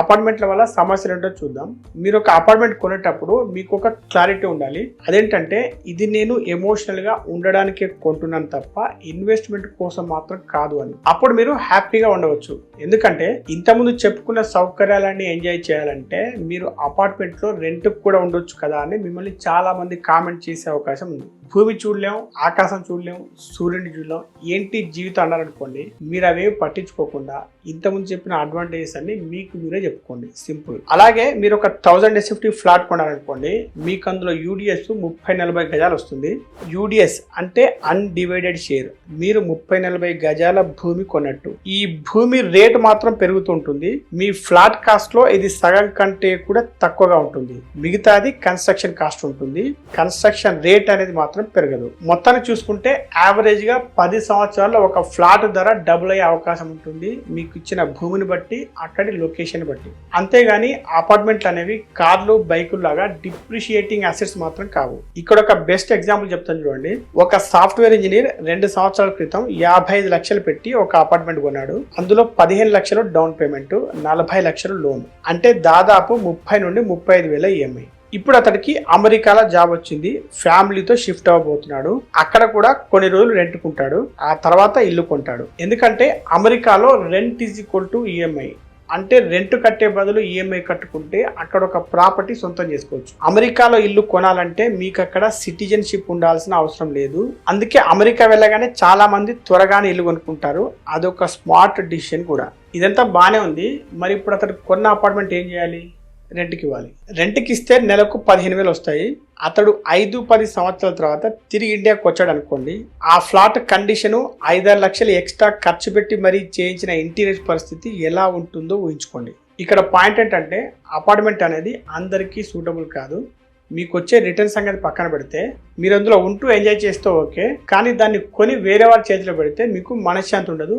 అపార్ట్మెంట్ల వల్ల సమస్యలు ఏంటో చూద్దాం. మీరు ఒక అపార్ట్మెంట్ కొనేటప్పుడు మీకు ఒక క్లారిటీ ఉండాలి. అదేంటంటే ఇది నేను ఎమోషనల్గా ఉండడానికే కొంటున్నాను తప్ప ఇన్వెస్ట్మెంట్ కోసం మాత్రం కాదు అని. అప్పుడు మీరు హ్యాపీగా ఉండవచ్చు. ఎందుకంటే ఇంతకుముందు చెప్పుకున్న సౌకర్యాలన్నీ ఎంజాయ్ చేయాలంటే మీరు అపార్ట్మెంట్లో రెంట్ కూడా ఉండొచ్చు కదా అని మిమ్మల్ని చాలా మంది కామెంట్ చేసే అవకాశం ఉంది. భూమి చూడలేం ఆకాశం చూడలేం సూర్యుని చూడలేం ఏంటి జీవితం అన్నారనుకోండి మీరు అవేవి పట్టించుకోకుండా ఇంతకుముందు చెప్పిన అడ్వాంటేజెస్ అన్ని మీకు మీరే చెప్పుకోండి. సింపుల్. అలాగే మీరు ఒక థౌజండ్ ఎస్ఎఫ్టీ ఫ్లాట్ కొనాలనుకోండి మీకు అందులో యూడిఎస్ ముప్పై నలభై గజాలు వస్తుంది. యూడిఎస్ అంటే అన్డివైడెడ్ షేర్ మీరు ముప్పై నలభై గజాల భూమి కొన్నట్టు. ఈ భూమి రేటు మాత్రం పెరుగుతుంటుంది మీ ఫ్లాట్ కాస్ట్లో ఇది సగం కంటే కూడా తక్కువగా ఉంటుంది. మిగతాది కన్స్ట్రక్షన్ కాస్ట్ ఉంటుంది. కన్స్ట్రక్షన్ రేట్ అనేది మాత్రం పెరగదు. మొత్తాన్ని చూసుకుంటే యావరేజ్గా పది సంవత్సరాల్లో ఒక ఫ్లాట్ ధర డబుల్ అయ్యే అవకాశం ఉంటుంది. మీకు ఇచ్చిన భూమిని బట్టి అక్కడి లొకేషన్ బట్టి. అంతేగాని అపార్ట్మెంట్లు అనేవి కార్లు బైకులు లాగా డిప్రిషియేటింగ్ అసెట్స్ మాత్రం కావు. ఇక్కడ ఒక బెస్ట్ ఎగ్జాంపుల్ చెప్తాను చూడండి. ఒక సాఫ్ట్వేర్ ఇంజనీర్ రెండు సంవత్సరాల క్రితం యాభై ఐదు లక్షలు పెట్టి ఒక అపార్ట్మెంట్ కొన్నాడు. అందులో పదిహేను లక్షలు డౌన్ పేమెంట్ నలభై లక్షలు లోన్ అంటే దాదాపు ముప్పై నుండి ముప్పై ఐదు వేల ఈఎంఐ ఇప్పుడు అతడికి అమెరికాలో జాబ్ వచ్చింది. ఫ్యామిలీతో షిఫ్ట్ అవ్వబోతున్నాడు. అక్కడ కూడా కొన్ని రోజులు రెంట్కుంటాడు. ఆ తర్వాత ఇల్లు కొంటాడు. ఎందుకంటే అమెరికాలో rent is equal to EMI అంటే రెంట్ కట్టే బదులు ఈఎంఐ కట్టుకుంటే అక్కడ ఒక ప్రాపర్టీ సొంతం చేసుకోవచ్చు. అమెరికాలో ఇల్లు కొనాలంటే మీకు అక్కడ సిటిజన్షిప్ ఉండాల్సిన అవసరం లేదు. అందుకే అమెరికా వెళ్ళగానే చాలా మంది త్వరగానే ఇల్లు కొనుక్కుంటారు. అదొక స్మార్ట్ డిసిషన్ కూడా. ఇదంతా బాగానే ఉంది. మరి ఇప్పుడు అతడు కొన్న అపార్ట్మెంట్ ఏం చేయాలి? రెంట్కి ఇవ్వాలి రెంట్కి ఇస్తే నెలకు పదిహేను వేలు వస్తాయి. అతడు ఐదు పది సంవత్సరాల తర్వాత తిరిగి ఇండియాకి వచ్చాడు అనుకోండి. ఆ ఫ్లాట్ కండిషను ఐదారు లక్షలు ఎక్స్ట్రా ఖర్చు పెట్టి మరీ చేయించిన ఇంటీరియర్ పరిస్థితి ఎలా ఉంటుందో ఊహించుకోండి. ఇక్కడ పాయింట్ ఏంటంటే అపార్ట్మెంట్ అనేది అందరికీ సూటబుల్ కాదు. మీకు వచ్చే రిటర్న్ సంగతి పక్కన పెడితే మీరు అందులో ఉంటూ ఎంజాయ్ చేస్తూ ఓకే. కానీ దాన్ని కొని వేరే వాళ్ళ చేతిలో పెడితే మీకు మనశ్శాంతి ఉండదు.